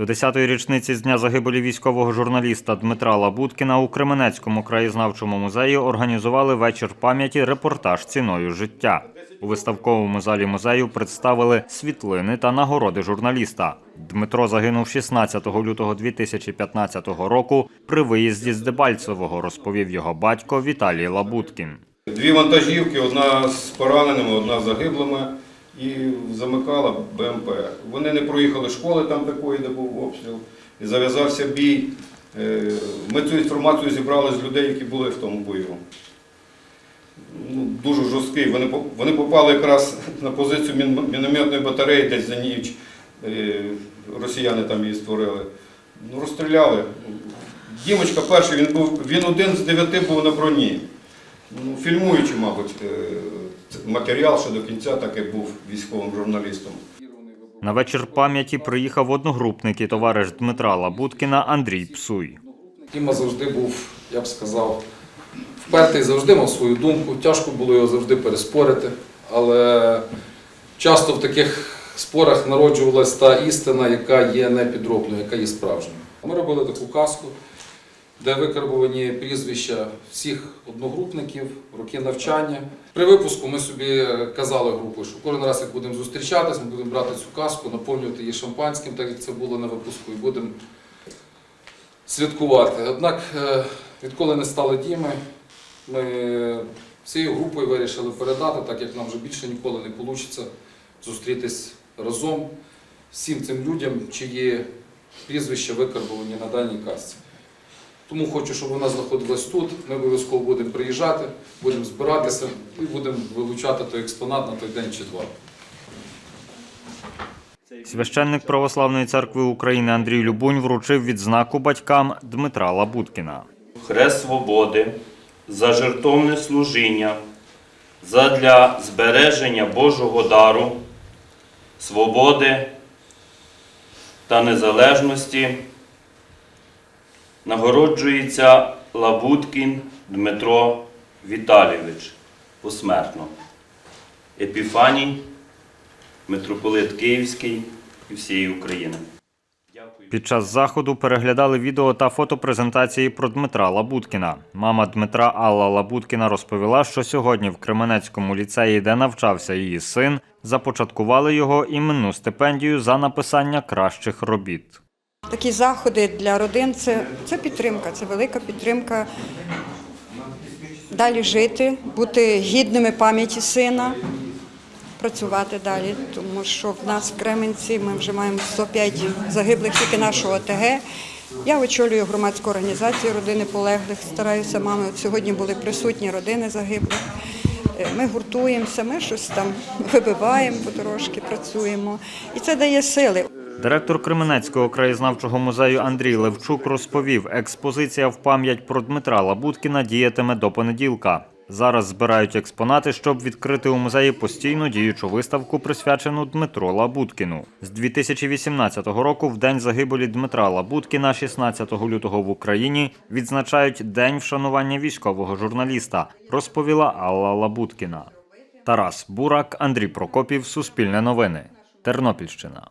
До 10-ї річниці з дня загибелі військового журналіста Дмитра Лабуткіна у Кременецькому краєзнавчому музеї організували вечір пам'яті репортаж ціною життя. У виставковому залі музею представили світлини та нагороди журналіста. Дмитро загинув 16 лютого 2015 року при виїзді з Дебальцевого, розповів його батько Віталій Лабуткін. Дві вантажівки, одна з пораненими, одна з загиблими, і замикала БМП. Вони не проїхали школи там такої, де був обстріл, і зав'язався бій. Е, Ми цю інформацію зібрали з людей, які були в тому бою. Ну, дуже жорсткий. Вони, вони попали якраз на позицію мінометної батареї, десь за ніч. Е, Росіяни там її створили. Ну, розстріляли. Дімочка перший, він, був, він один з дев'яти був на броні. Ну, фільмуючи, мабуть, е, це матеріал, що до кінця так і був військовим журналістом. На вечір пам'яті приїхав одногрупник і товариш Дмитра Лабуткіна Андрій Псуй. Діма завжди був, я б сказав, впертий, завжди мав свою думку. Тяжко було його завжди переспорити. Але часто в таких спорах народжувалась та істина, яка є не підробленою, яка є справжньою. Ми робили таку казку, де викарбовані прізвища всіх одногрупників, роки навчання. При випуску ми собі казали групою, що кожен раз, як будемо зустрічатись, ми будемо брати цю казку, наповнювати її шампанським, так як це було на випуску, і будемо святкувати. Однак, е, відколи не стало Діми, ми всією групою вирішили передати, так як нам вже більше ніколи не вийде зустрітись разом всім цим людям, чиї прізвища викарбовані на даній казці. Тому хочу, щоб вона знаходилась тут. Ми обов'язково будемо приїжджати, будемо збиратися і будемо вилучати той експонат на той день чи два. Священник Православної церкви України Андрій Любунь вручив відзнаку батькам Дмитра Лабуткіна. хрест свободи, за жертовне служіння, задля збереження Божого дару, свободи та незалежності нагороджується Лабуткін Дмитро Віталійович посмертно. Епіфаній, митрополит Київський і всієї України. Під час заходу переглядали відео та фотопрезентації про Дмитра Лабуткіна. Мама Дмитра Алла Лабуткіна розповіла, що сьогодні в Кременецькому ліцеї, де навчався її син, започаткували його іменну стипендію за написання кращих робіт. Такі заходи для родин це, це підтримка, це велика підтримка. Далі жити, бути гідними пам'яті сина, працювати далі, тому що в нас в Кременці ми вже маємо 105 загиблих тільки нашого ОТГ. Я очолюю громадську організацію родини полеглих, стараюся мами. От сьогодні були присутні родини загиблих. Е, Ми гуртуємося, ми щось там вибиваємо потрошки, працюємо. І це дає сили. Директор Кременецького краєзнавчого музею Андрій Левчук розповів, експозиція в пам'ять про Дмитра Лабуткіна діятиме до понеділка. Зараз збирають експонати, щоб відкрити у музеї постійну діючу виставку, присвячену Дмитру Лабуткіну. З 2018 року, в день загибелі Дмитра Лабуткіна, 16 лютого в Україні, відзначають День вшанування військового журналіста, розповіла Алла Лабуткіна. Тарас Бурак, Андрій Прокопів, Суспільне новини, Тернопільщина.